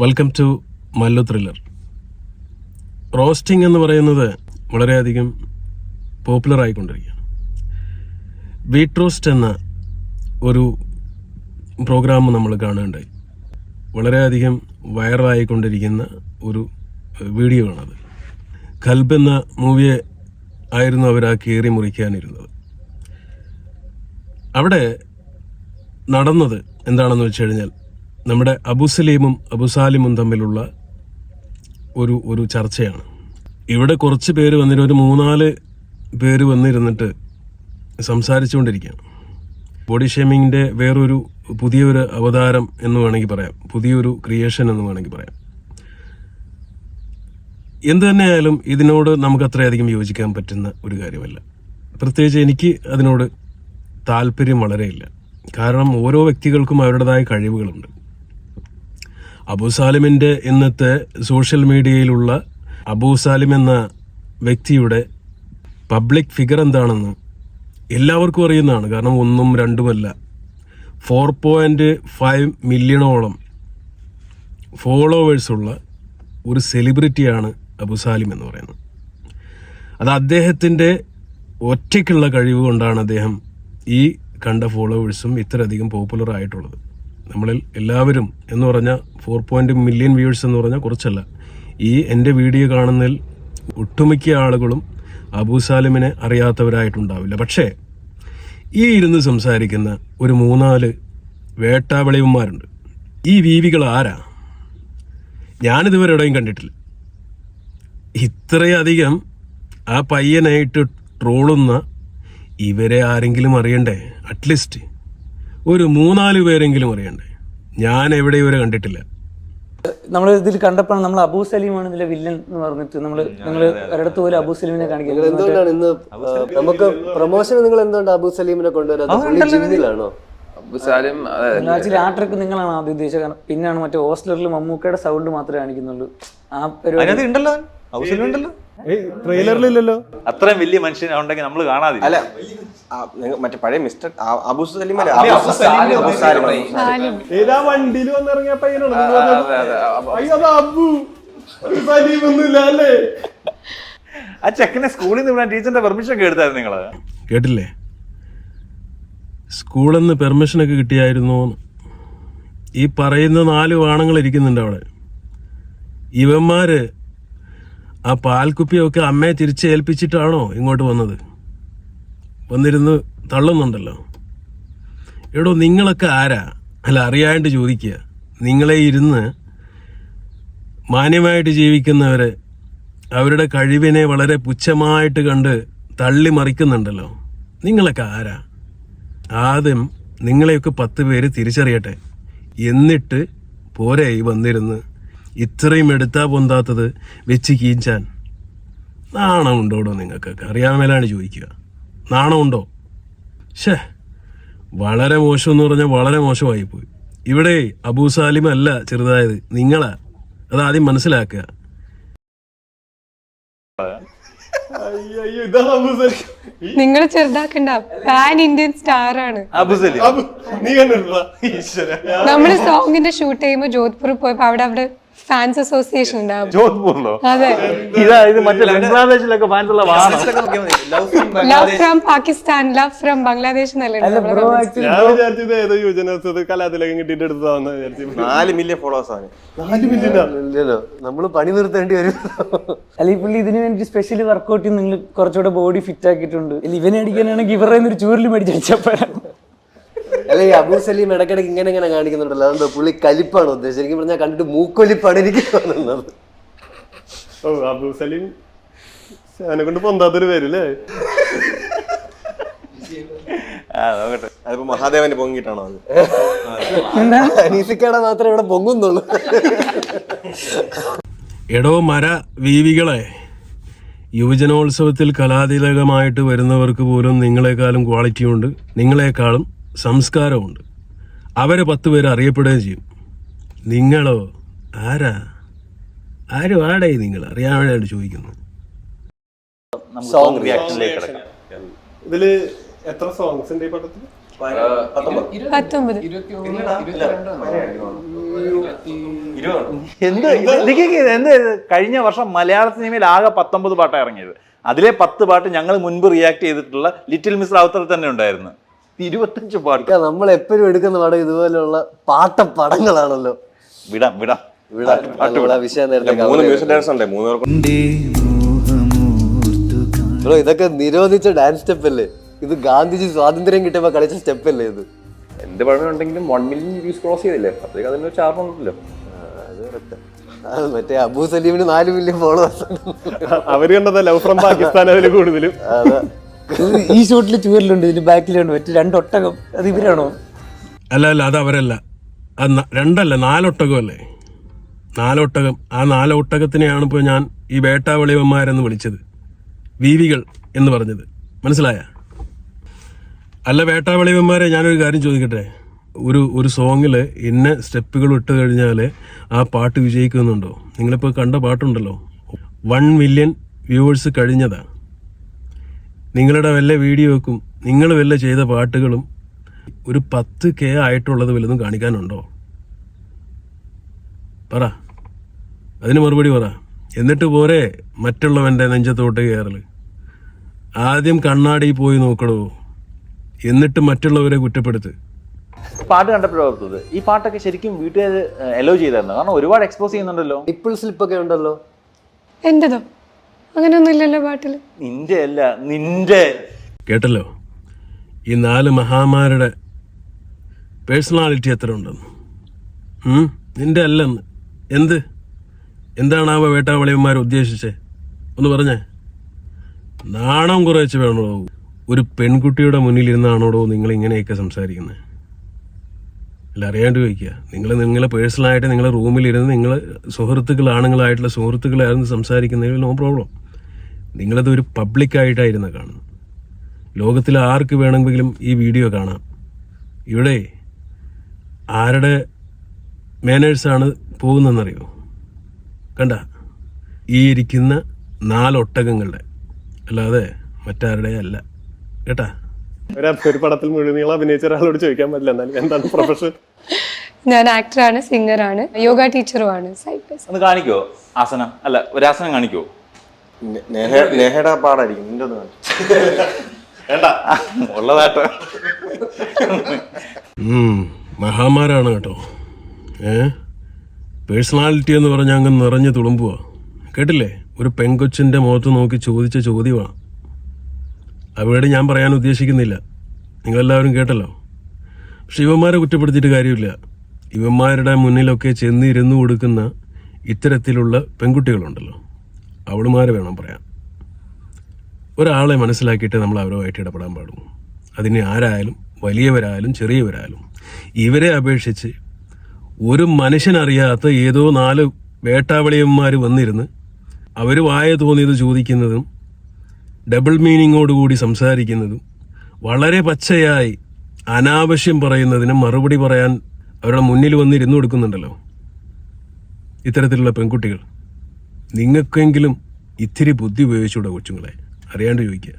Welcome to Mallu thriller roasting എന്ന് പറയുന്നത് വളരെയധികം പോപ്പുലർ ആയിക്കൊണ്ടിരിക്കുകയാണ്. വീട്ട് റോസ്റ്റ് എന്ന ഒരു പ്രോഗ്രാം നമ്മൾ കാണുകയുണ്ടായി. വളരെയധികം വൈറലായിക്കൊണ്ടിരിക്കുന്ന ഒരു വീഡിയോ ആണത് കൽബ് എന്ന മൂവിയെ ആയിരുന്നു അവർ ആ കീറി മുറിക്കാനിരുന്നത്. അവിടെ നടന്നത് എന്താണെന്ന് വെച്ച് കഴിഞ്ഞാൽ നമ്മുടെ അബുസലീമും അബുസാലിമും തമ്മിലുള്ള ഒരു ഒരു ചർച്ചയാണ്. ഇവിടെ കുറച്ച് പേര് വന്നിട്ട് ഒരു മൂന്നാൽ പേര് വന്നിരുന്നിട്ട് സംസാരിച്ചുകൊണ്ടിരിക്കുകയാണ്. ബോഡി ഷേമിങ്ങിന്റെ വേറൊരു പുതിയൊരു അവതാരം എന്ന് വേണമെങ്കിൽ പറയാം. പുതിയൊരു ക്രിയേഷൻ എന്ന് വേണമെങ്കിൽ പറയാം. എന്ത് തന്നെയായാലും ഇതിനോട് നമുക്ക് അത്രയധികം യോജിക്കാൻ പറ്റുന്ന ഒരു കാര്യമല്ല. പ്രത്യേകിച്ച് എനിക്ക് അതിനോട് താല്പര്യം വളരെയില്ല. കാരണം ഓരോ വ്യക്തികൾക്കും അവരുടേതായ കഴിവുകളുണ്ട്. അബൂ സാലിമിന്റെ ഇന്നത്തെ സോഷ്യൽ മീഡിയയിലുള്ള അബൂ സാലിം എന്ന വ്യക്തിയുടെ പബ്ലിക് ഫിഗർ എന്താണെന്ന് എല്ലാവർക്കും അറിയുന്നതാണ്. കാരണം ഒന്നും രണ്ടുമല്ല. ഫോർ പോയിന്റ് ഫൈവ് മില്യണോളം ഫോളോവേഴ്സുള്ള ഒരു സെലിബ്രിറ്റിയാണ് അബുസാലിം എന്ന് പറയുന്നത്. അത് അദ്ദേഹത്തിന്റെ ഒറ്റയ്ക്കുള്ള കഴിവ് കൊണ്ടാണ് അദ്ദേഹം ഈ കണ്ട ഫോളോവേഴ്സും ഇത്രയധികം പോപ്പുലർ ആയിട്ടുള്ളത് നമ്മളിൽ എല്ലാവരും എന്ന് പറഞ്ഞാൽ ഫോർ പോയിന്റ് മില്യൺ വ്യൂവേഴ്സ് എന്ന് പറഞ്ഞാൽ കുറച്ചല്ല. ഈ എന്റെ വീഡിയോ കാണുന്നതിൽ ഒട്ടുമിക്ക ആളുകളും അബൂ സാലിമിനെ അറിയാത്തവരായിട്ടുണ്ടാവില്ല. പക്ഷേ ഈ ഇരുന്ന് സംസാരിക്കുന്ന ഒരു മൂന്നാൽ വേട്ടാവിളയന്മാരുണ്ട്. ഈ വീവികൾ ആരാ? ഞാനിതുവരെ എവിടെയും കണ്ടിട്ടില്ല. ഇത്രയധികം ആ പയ്യനായിട്ട് ട്രോളുന്ന ഇവരെ ആരെങ്കിലും അറിയണ്ടേ? അറ്റ്ലീസ്റ്റ് ഒരു മൂന്നാൽ പേരെങ്കിലും അറിയണ്ടേ? ഞാൻ എവിടെ ഇവരെ കണ്ടിട്ടില്ല. നമ്മൾ ഇതിൽ കണ്ടപ്പോൾ നമ്മൾ അബൂ സലീമാണ് ഇതിലെ വില്ലൻ എന്ന് പറഞ്ഞിട്ട് നമ്മൾ നിങ്ങൾ ഒരിടത്ത് പോലും അബൂ സലീമിനെ കാണിക്കുന്നത് എന്തുകൊണ്ടാണ് ഇന്ന് നമുക്ക് പ്രൊമോഷൻ നിങ്ങൾ എന്തുകൊണ്ട് അബൂ സലീമിനെ കൊണ്ടുവരാണോ ആക്ച്വലി ആ ട്രിക്ക് നിങ്ങളാണ് ആദ്യം ഉദ്ദേശിച്ചത്. കാരണം പിന്നാണ് മറ്റേ ഹോസ്റ്റലറിൽ മമ്മൂക്കയുടെ സൗണ്ട് മാത്രമേ കാണിക്കുന്നുള്ളൂ. ആ പരിപാടി ഉണ്ടല്ലോ ട്രെയിലറിലില്ലല്ലോ അത്രയും വലിയ മനുഷ്യൻ ഉണ്ടെങ്കിൽ നമ്മൾ കാണാതില്ല അല്ല മറ്റേ പഴയ മിസ്റ്റർ അബു സലീം. ഏതാ വണ്ടിയിൽ വന്നിറങ്ങിയ പയ്യനാണ്? അതെ, അതെ, അയ്യോ അത് അബു. ഒരു സലീം ഒന്നുമില്ല അല്ലേ? ആ ചെക്കനെ സ്കൂളിൽ നിന്ന് വിടാൻ ടീച്ചറിന്റെ പെർമിഷൻ ഒക്കെ എടുത്തായിരുന്നു നിങ്ങൾ. കേട്ടില്ലേ? സ്കൂളിൽ നിന്ന് പെർമിഷൻ ഒക്കെ കിട്ടിയായിരുന്നു ഈ പറയുന്ന നാല് വാണങ്ങൾ ഇരിക്കുന്നുണ്ട് അവിടെ. ഇവന്മാര് ആ പാൽക്കുപ്പിയൊക്കെ അമ്മയെ തിരിച്ചേൽപ്പിച്ചിട്ടാണോ ഇങ്ങോട്ട് വന്നത്? വന്നിരുന്ന് തള്ളുന്നുണ്ടല്ലോ. എടോ നിങ്ങളൊക്കെ ആരാ? അല്ല അറിയാണ്ട് ചോദിക്കുക. നിങ്ങളെ ഇരുന്ന് മാന്യമായിട്ട് ജീവിക്കുന്നവർ അവരുടെ കഴിവിനെ വളരെ പുച്ഛമായിട്ട് കണ്ട് തള്ളി മറിക്കുന്നുണ്ടല്ലോ. നിങ്ങളൊക്കെ ആരാ? ആദ്യം നിങ്ങളെയൊക്കെ പത്ത് പേര് തിരിച്ചറിയട്ടെ. എന്നിട്ട് പോരെ ഈ വന്നിരുന്ന്. ഇത്രയും എടുത്താ പൊന്താത്തത് വെച്ച് കീഞ്ചാൻ. നാണമുണ്ടോടോ നിങ്ങൾക്കൊക്കെ? അറിയാൻ മേലാണ് ചോദിക്കുക. നാണമുണ്ടോ? ഷേ വളരെ മോശം എന്ന് പറഞ്ഞാൽ വളരെ മോശമായി പോയി ഇവിടെ അബൂ സാലിം അല്ല ചെറുതായത് നിങ്ങളാ. അത് ആദ്യം മനസ്സിലാക്കുക നിങ്ങൾ ചെറുതാക്കണ്ട. പാൻ ഇന്ത്യൻ സ്റ്റാർ ആണ്. നമ്മൾ സോങ്ങിന്റെ ഷൂട്ട് ചെയ്യുമ്പോ ജോധ്പൂർ പോയപ്പോ അവിടെ അവിടെ ഫാൻസ് അസോസിയേഷൻ ഉണ്ടാവും. ജോധ്പൂറിലോ അതെ. ഇതാ ഇത് മറ്റേ ബംഗ്ലാദേശിലൊക്കെ ഫാൻസ് ഉള്ള വാണം love from Pakistan love from Bangladesh ഞാൻ വിചാരിച്ചത് ഏതോ യുവജനോത്സവത്തിൽ കലാതിലകം കിട്ടിയിട്ട് എടുത്തതാന്ന് വിചാരിച്ചു നാല് മില്യൺ ഫോളോവേഴ്സ് ആണ്. നാല് ഇല്ലല്ലോ. നമ്മൾ പണി നിർത്തേണ്ടി വരും. അല്ല ഈ പുള്ളി ഇതിന് വേണ്ടി സ്പെഷ്യൽ വർക്കൗട്ട് നിങ്ങൾ കുറച്ചുകൂടെ ബോഡി ഫിറ്റ് ആക്കിയിട്ടുണ്ട്. ഇവനടിക്കാനാണെങ്കിൽ ഇവനെ അടിക്കാനാണെങ്കിൽ ഇവരുടെ ഒരു ചൂരിൽ മേടിച്ചടിച്ചപ്പോഴാണ് അല്ല ഈ അബു സലീം ഇടയ്ക്കിടയ്ക്ക് ഇങ്ങനെ ഇങ്ങനെ കാണിക്കുന്നുണ്ടല്ലോ. അതെന്താ പുള്ളി കലിപ്പാണ് ഉദ്ദേശിച്ചത്? ശരിക്കും പറഞ്ഞാൽ കണ്ടിട്ട് മൂക്കൊലിപ്പാണ് എനിക്ക് തോന്നുന്നത്. ഓ അബു സലീം ഞാനെ കൊണ്ട് പൊന്താത്തൊരു പേരല്ലേ? ആ നോക്കട്ടെ. അതിപ്പോ മഹാദേവന് പൊങ്ങിട്ടാണോ അത്? അനീസിക്കാടെ മാത്രമേ ഇവിടെ പൊങ്ങുന്നുള്ളൂ. എടോ മര വീവികളെ യുവജനോത്സവത്തിൽ കലാതിലകമായിട്ട് വരുന്നവർക്ക് പോലും നിങ്ങളെക്കാളും ക്വാളിറ്റിയുണ്ട് നിങ്ങളെക്കാളും സംസ്കാരമുണ്ട്. അവരെ പത്ത് പേര് അറിയപ്പെടുകയും ചെയ്യും. നിങ്ങളോ? ആരാ? ആരും ആടേ നിങ്ങൾ? അറിയാനായിട്ട് ചോദിക്കുന്നത് നമുക്ക് സോങ് റിയാക്ഷനിലേക്ക് ഇതിൽ എത്ര സോങ്സ് ഉണ്ട് ഈ പടത്തിൽ പത്തൊമ്പത്. എന്ത് ഇത് നിക്ക് നിക്ക് എന്ത് കഴിഞ്ഞ വർഷം മലയാള സിനിമയിൽ ആകെ പത്തൊമ്പത് പാട്ടാണ് ഇറങ്ങിയത്. അതിലെ പത്ത് പാട്ട് ഞങ്ങൾ മുൻപ് റിയാക്ട് ചെയ്തിട്ടുള്ള ലിറ്റിൽ മിസ് റാവുത്തർ തന്നെ ഉണ്ടായിരുന്നു. ഇരുപത്തഞ്ച് പാട്ട്. നമ്മൾ എപ്പോഴും എടുക്കുന്ന പടം ഇതുപോലെയുള്ള പാട്ട പടങ്ങളാണല്ലോ. വിടാം വിടാം. ബ്രോ ഇതൊക്കെ നിരോധിച്ച ഡാൻസ് സ്റ്റെപ്പ് അല്ലേ? ഇത് ഗാന്ധിജി സ്വാതന്ത്ര്യം കിട്ടിയപ്പോ കളിച്ച സ്റ്റെപ്പ് അല്ലേ ഇത്? എന്ത് പഴം ഉണ്ടെങ്കിലും വൺ മില്യൺ വ്യൂസ് ക്രോസ് ചെയ്തില്ലേ? അപ്പോഴേക്ക് അതിനൊരു മറ്റേ അബൂ സലീമിന് നാല് മില്യൺ ഫോളോവേഴ്സ് അവർ കണ്ടത് ലവ് ഫ്രം പാകിസ്ഥാൻ അതിൽ കൂടുതലും. ഈ ഷോട്ടിൽ ചുവരിലുണ്ട് ഇതിന്റെ ബാക്കിലുണ്ട് മറ്റു രണ്ടൊട്ടകം. അത് ഇവരാണോ? അല്ല അല്ല അത് അവരല്ല. അത് രണ്ടല്ല നാലൊട്ടകമല്ലേ? നാലൊട്ടകം. ആ നാലൊട്ടകത്തിനെയാണ് ഇപ്പോൾ ഞാൻ ഈ വേട്ടാവളിയമ്മമാരെന്ന് വിളിച്ചത്. വീവികൾ എന്ന് പറഞ്ഞത്. മനസ്സിലായ? അല്ല വേട്ടാവളിയമ്മമാരെ ഞാനൊരു കാര്യം ചോദിക്കട്ടെ? ഒരു ഒരു സോങ്ങിൽ ഇന്ന സ്റ്റെപ്പുകൾ ഇട്ട് കഴിഞ്ഞാൽ ആ പാട്ട് വിജയിക്കുന്നുണ്ടോ? നിങ്ങളിപ്പോൾ കണ്ട പാട്ടുണ്ടല്ലോ. വൺ മില്യൺ വ്യൂവേഴ്സ് കഴിഞ്ഞതാ. നിങ്ങളുടെ വല്ല വീഡിയോക്കും നിങ്ങൾ വല്ല ചെയ്ത പാട്ടുകളും ഒരു പത്ത് കെ ആയിട്ടുള്ളത് വല്ലതും കാണിക്കാനുണ്ടോ? പറ. അതിന് മറുപടി പറ. എന്നിട്ട് പോരെ മറ്റുള്ളവന്റെ നെഞ്ചത്തോട്ട് കയറൽ. ആദ്യം കണ്ണാടി പോയി നോക്കണോ എന്നിട്ട് മറ്റുള്ളവരെ കുറ്റപ്പെടുത്ത്. പാട്ട് കണ്ടപ്പോഴത്തത് ഈ പാട്ടൊക്കെ ശരിക്കും വീട്ടുകാർ എലോ ചെയ്തായിരുന്നു? കാരണം ഒരുപാട് എക്സ്പോസ് ചെയ്യുന്നുണ്ടല്ലോ. ഇപ്പോൾ സ്ലിപ്പൊക്കെ ഉണ്ടല്ലോ. എന്റേതോ? അങ്ങനെയൊന്നും ഇല്ലല്ലോ പാട്ടിൽ നിന്റെ അല്ല നിന്റെ. കേട്ടല്ലോ? ഈ നാല് മഹാമാരുടെ പേഴ്സണാലിറ്റി എത്ര ഉണ്ടെന്ന്? നിന്റെ അല്ലെന്ന്. എന്ത്? എന്താണ് ആ വേട്ടാവളിയന്മാർ ഉദ്ദേശിച്ചേ? ഒന്ന് പറഞ്ഞേ. നാണം കുറച്ച് വേണോ? ഒരു പെൺകുട്ടിയുടെ മുന്നിൽ ഇരുന്നാണോടോ നിങ്ങൾ ഇങ്ങനെയൊക്കെ സംസാരിക്കുന്നത് അല്ല അറിയാണ്ട് ചോദിക്കുക. നിങ്ങൾ നിങ്ങളെ പേഴ്സണലായിട്ട് നിങ്ങളെ റൂമിലിരുന്ന് നിങ്ങൾ സുഹൃത്തുക്കൾ ആണുങ്ങളായിട്ടുള്ള സുഹൃത്തുക്കളായിരുന്നു സംസാരിക്കുന്നതിൽ നോ പ്രോബ്ലം. നിങ്ങളത് ഒരു പബ്ലിക്കായിട്ടായിരുന്നു കാണുന്നത്. ലോകത്തിൽ ആർക്ക് വേണമെങ്കിലും ഈ വീഡിയോ കാണാം. ഇവിടെ ആരുടെ മാനേഴ്സാണ് പോകുന്നതെന്നറിയോ കണ്ട ഈ ഇരിക്കുന്ന നാലൊട്ടകങ്ങളുടെ അല്ലാതെ മറ്റാരുടെ അല്ല. കേട്ടാ? ഒരു ഒരു പടത്തിൽ മുഴുനീളം അഭിനയിച്ച ഒരാളോട് ചോദിക്കാൻ പറ്റില്ല. എന്നാലും എന്താണ് പ്രൊഫഷൻ ഞാൻ ആക്ടറാണ് സിംഗറാണ് യോഗ ടീച്ചറുമാണ് കാണിക്കോ? ആസനം. അല്ല ഒരു ആസനം കാണിക്കോ? നെഹയുടെ പാടായിരിക്കും. നിന്റെ ഒന്ന് ഉള്ളതാട്ടോ മഹാമാരാണ് കേട്ടോ. ഏ? പേഴ്സണാലിറ്റി എന്ന് പറഞ്ഞാൽ അങ്ങ് നിറഞ്ഞു തുളുമ്പുക കേട്ടില്ലേ? ഒരു പെങ്കൊച്ചിന്റെ മുഖത്ത് നോക്കി ചോദിച്ച ചോദ്യമാണ് അവിടെ ഞാൻ പറയാൻ ഉദ്ദേശിക്കുന്നില്ല. നിങ്ങളെല്ലാവരും കേട്ടല്ലോ. പക്ഷെ ഇവന്മാരെ കുറ്റപ്പെടുത്തിയിട്ട് കാര്യമില്ല. ഇവന്മാരുടെ മുന്നിലൊക്കെ ചെന്നിരുന്നു കൊടുക്കുന്ന ഇത്തരത്തിലുള്ള പെൺകുട്ടികളുണ്ടല്ലോ. അവളുമാരെ വേണം പറയാൻ. ഒരാളെ മനസ്സിലാക്കിയിട്ട് നമ്മൾ അവരുമായിട്ട് ഇടപെടാൻ പാടും അതിന് ആരായാലും വലിയവരായാലും ചെറിയവരായാലും ഇവരെ അപേക്ഷിച്ച് ഒരു മനുഷ്യനറിയാത്ത ഏതോ നാല് വേട്ടാവളിയന്മാർ വന്നിരുന്ന് അവർ വായ തോന്നിയത് ചോദിക്കുന്നതും ഡബിൾ മീനിങ്ങോടുകൂടി സംസാരിക്കുന്നതും വളരെ പച്ചയായി അനാവശ്യം പറയുന്നതിനും മറുപടി പറയാൻ അവരുടെ മുന്നിൽ വന്നിരുന്നു കൊടുക്കുന്നുണ്ടല്ലോ. ഇത്തരത്തിലുള്ള പെൺകുട്ടികൾ. നിങ്ങൾക്കെങ്കിലും ഇത്തിരി ബുദ്ധി ഉപയോഗിച്ചുകൂടെ കൊച്ചുങ്ങളെ? അറിയാണ്ട് ചോദിക്കുക.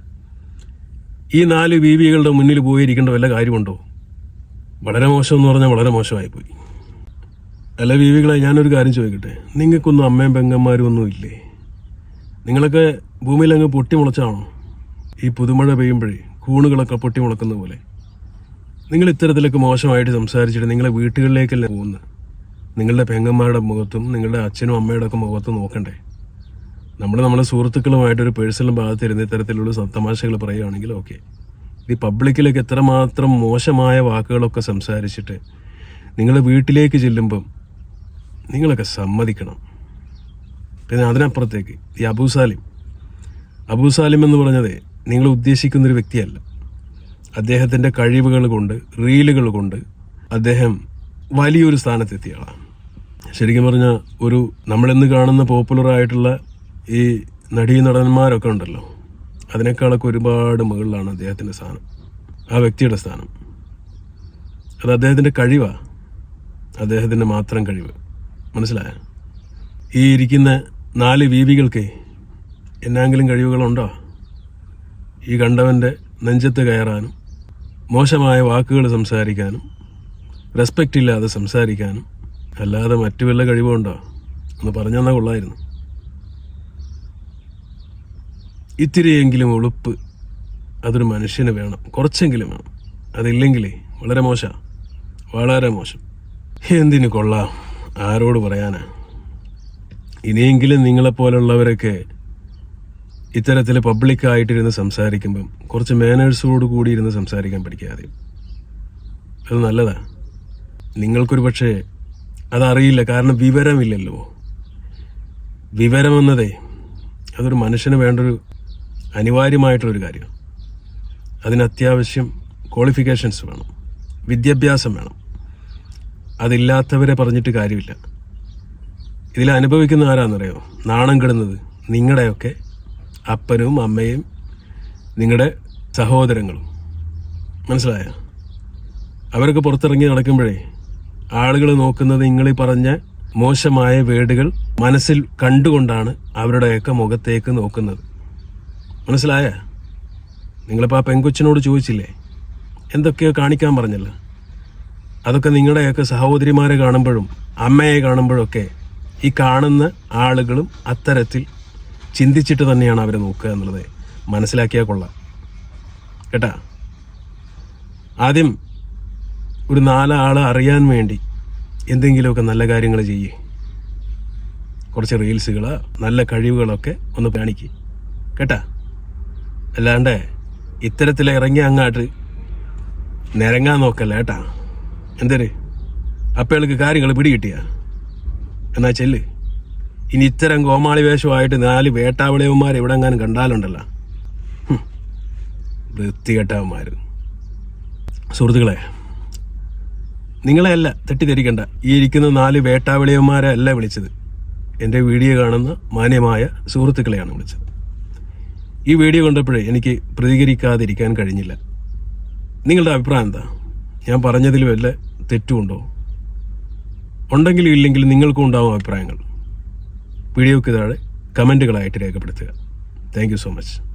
ഈ നാല് ബീവികളുടെ മുന്നിൽ പോയിരിക്കേണ്ട വല്ല കാര്യമുണ്ടോ? വളരെ മോശം എന്ന് പറഞ്ഞാൽ വളരെ മോശമായിപ്പോയി. അല്ല ബീവികളെ ഞാനൊരു കാര്യം ചോദിക്കട്ടെ? നിങ്ങൾക്കൊന്നും അമ്മയും പെങ്ങന്മാരും ഒന്നും ഇല്ലേ? നിങ്ങളൊക്കെ ഭൂമിയിൽ അങ്ങ് പൊട്ടിമുളച്ചാണോ? ഈ പുതുമഴ പെയ്യുമ്പോഴേ കൂണുകളൊക്കെ പൊട്ടിമുളക്കുന്ന പോലെ. നിങ്ങൾ ഇത്തരത്തിലൊക്കെ മോശമായിട്ട് സംസാരിച്ചിട്ട് നിങ്ങളെ വീട്ടുകളിലേക്കല്ലേ പോകുന്നത്? നിങ്ങളുടെ പെങ്ങന്മാരുടെ മുഖത്തും നിങ്ങളുടെ അച്ഛനും അമ്മയുടെ ഒക്കെ മുഖത്തും നോക്കണ്ടേ? നമ്മൾ നമ്മുടെ സുഹൃത്തുക്കളുമായിട്ട് ഒരു പേഴ്സണൽ ഭാഗത്തിരുന്ന് ഇത്തരത്തിലുള്ള തരത്തിലുള്ള തമാശകൾ പറയുകയാണെങ്കിൽ ഓക്കെ ഈ പബ്ലിക്കിലേക്ക് എത്രമാത്രം മോശമായ വാക്കുകളൊക്കെ സംസാരിച്ചിട്ട് നിങ്ങൾ വീട്ടിലേക്ക് ചെല്ലുമ്പം നിങ്ങളൊക്കെ സമ്മതിക്കണം. പിന്നെ അതിനപ്പുറത്തേക്ക് ഈ അബൂസാലിം അബൂസാലിം എന്ന് പറഞ്ഞത് നിങ്ങൾ ഉദ്ദേശിക്കുന്നൊരു വ്യക്തിയല്ല. അദ്ദേഹത്തിന്റെ കഴിവുകൾ കൊണ്ട് റീലുകൾ കൊണ്ട് അദ്ദേഹം വലിയൊരു സ്ഥാനത്തെത്തിയ ആളാണ്. ശരിക്കും പറഞ്ഞാൽ ഒരു നമ്മളിന്ന് കാണുന്ന പോപ്പുലറായിട്ടുള്ള ഈ നടീ നടന്മാരൊക്കെ ഉണ്ടല്ലോ. അതിനേക്കാളൊക്കെ ഒരുപാട് മുകളിലാണ് അദ്ദേഹത്തിന്റെ സ്ഥാനം. ആ വ്യക്തിയുടെ സ്ഥാനം. അത് അദ്ദേഹത്തിന്റെ കഴിവാണ് അദ്ദേഹത്തിന്റെ മാത്രം കഴിവ്. മനസ്സിലായ? ഈ ഇരിക്കുന്ന നാല് വീവികൾക്ക് എന്നെങ്കിലും കഴിവുകളുണ്ടോ? ഈ കണ്ടവന്റെ നെഞ്ചത്ത് കയറാനും മോശമായ വാക്കുകൾ സംസാരിക്കാനും റെസ്പെക്റ്റ് ഇല്ലാതെ സംസാരിക്കാനും അല്ലാതെ മറ്റു വല്ല കഴിവുണ്ടോ? എന്ന് പറഞ്ഞാൽ തന്നാൽ കൊള്ളായിരുന്നു. ഇത്തിരിയെങ്കിലും ഒളുപ്പ് അതൊരു മനുഷ്യന് വേണം. കുറച്ചെങ്കിലും വേണം. അതില്ലെങ്കിലേ വളരെ മോശം. വളരെ മോശം. എന്തിനു കൊള്ളാം? ആരോട് പറയാനാ? ഇനിയെങ്കിലും നിങ്ങളെപ്പോലുള്ളവരൊക്കെ ഇത്തരത്തിൽ പബ്ലിക്കായിട്ടിരുന്ന് സംസാരിക്കുമ്പം കുറച്ച് മാനേഴ്സോട് കൂടി ഇരുന്ന് സംസാരിക്കാൻ പഠിക്കാതെ. അത് നല്ലതാണ് നിങ്ങൾക്കൊരു പക്ഷേ അതറിയില്ല കാരണം വിവരമില്ലല്ലോ. വിവരമെന്നതേ അതൊരു മനുഷ്യന് വേണ്ടൊരു അനിവാര്യമായിട്ടുള്ളൊരു കാര്യമാണ് അതിന് അത്യാവശ്യം ക്വാളിഫിക്കേഷൻസ് വേണം വിദ്യാഭ്യാസം വേണം. അതില്ലാത്തവരെ പറഞ്ഞിട്ട് കാര്യമില്ല. ഇതിൽ അനുഭവിക്കുന്ന ആരാന്നറിയോ? നാണം കെടുന്നത് നിങ്ങളുടെയൊക്കെ അപ്പനും അമ്മയും നിങ്ങളുടെ സഹോദരങ്ങളും. മനസ്സിലായ? അവരൊക്കെ പുറത്തിറങ്ങി നടക്കുമ്പോഴേ ആളുകൾ നോക്കുന്നത് നിങ്ങളീ പറഞ്ഞ മോശമായ വേടുകൾ മനസ്സിൽ കണ്ടുകൊണ്ടാണ് അവരുടെയൊക്കെ മുഖത്തേക്ക് നോക്കുന്നത്. മനസ്സിലായ? നിങ്ങളിപ്പോൾ ആ പെങ്കൊച്ചിനോട് ചോദിച്ചില്ലേ? എന്തൊക്കെയോ കാണിക്കാൻ പറഞ്ഞല്ലോ. അതൊക്കെ നിങ്ങളുടെയൊക്കെ സഹോദരിമാരെ കാണുമ്പോഴും അമ്മയെ കാണുമ്പോഴൊക്കെ ഈ കാണുന്ന ആളുകളും അത്തരത്തിൽ ചിന്തിച്ചിട്ട് തന്നെയാണ് അവരെ നോക്കുക എന്നുള്ളത്. മനസ്സിലാക്കിയാൽ കൊള്ളാം. കേട്ടാ? ആദ്യം ഒരു നാലാളെ അറിയാൻ വേണ്ടി എന്തെങ്കിലുമൊക്കെ നല്ല കാര്യങ്ങൾ ചെയ്യേ. കുറച്ച് റീൽസുകൾ നല്ല കഴിവുകളൊക്കെ ഒന്ന് കാണിക്ക്. കേട്ടാ? അല്ലാണ്ട് ഇത്തരത്തിൽ ഇറങ്ങി അങ്ങാട്ട് നിരങ്ങാൻ നോക്കല്ല കേട്ടാ? എന്തര്? അപ്പേൾക്ക് കാര്യങ്ങൾ പിടികിട്ടിയ? എന്നാ ചെല്ല്. ഇനി ഇത്തരം കോമാളി വേഷമായിട്ട് നാല് വേട്ടാവിളയന്മാർ ഇവിടെ എങ്ങാനും കണ്ടാലുണ്ടല്ലോ. വൃത്തികെട്ടവന്മാർ സുഹൃത്തുക്കളെ നിങ്ങളെയല്ല തെറ്റിദ്ധരിക്കണ്ട. ഈ ഇരിക്കുന്ന നാല് വേട്ടാവിളിയന്മാരെ അല്ല വിളിച്ചത്. എന്റെ വീഡിയോ കാണുന്ന മാന്യമായ സുഹൃത്തുക്കളെയാണ് വിളിച്ചത്. ഈ വീഡിയോ കണ്ടപ്പോഴേ എനിക്ക് പ്രതികരിക്കാതിരിക്കാൻ കഴിഞ്ഞില്ല. നിങ്ങളുടെ അഭിപ്രായം എന്താ? ഞാൻ പറഞ്ഞതിൽ വല്ല തെറ്റുമുണ്ടോ? ഉണ്ടെങ്കിലും ഇല്ലെങ്കിലും നിങ്ങൾക്കും ഉണ്ടാവും അഭിപ്രായങ്ങൾ. വീഡിയോക്ക് താഴെ കമന്റുകളായിട്ട് രേഖപ്പെടുത്തുക. Thank so much.